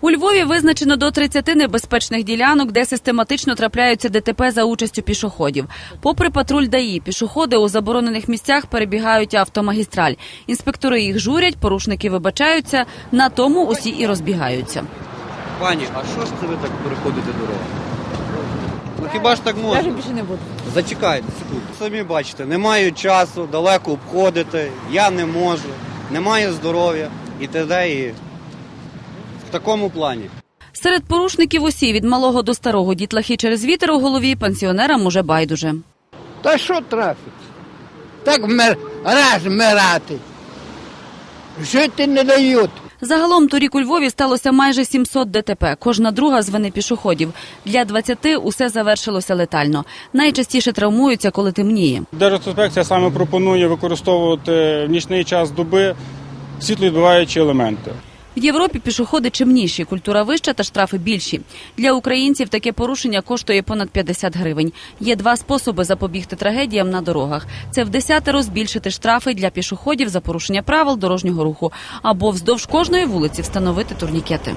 У Львові визначено до 30 небезпечних ділянок, де систематично трапляються ДТП за участю пішоходів. Попри патруль ДАІ, пішоходи у заборонених місцях перебігають автомагістраль. Інспектори їх журять, порушники вибачаються. На тому усі і розбігаються. Пані, а що ж це ви так переходите дорогу? Ну хіба ж так можна? більше не буду. Зачекайте секунду. Самі бачите, не маю часу, далеко обходити, я не можу, не маю здоров'я і т.д. і в такому плані. Серед порушників усі від малого до старого дітлахи через вітер у голові пенсіонерам уже байдуже. Та що трафить? Так вмер... раз вмирати. Жити не дають. Загалом торік у Львові сталося майже 700 ДТП. Кожна друга з вини пішоходів. Для 20 усе завершилося летально. Найчастіше травмуються, коли темніє. Держінспекція саме пропонує використовувати в нічний час доби світловідбиваючі елементи. В Європі пішоходи чимніші, культура вища та штрафи більші. Для українців таке порушення коштує понад 50 гривень. Є два способи запобігти трагедіям на дорогах: це в десятеро збільшити штрафи для пішоходів за порушення правил дорожнього руху або вздовж кожної вулиці встановити турнікети.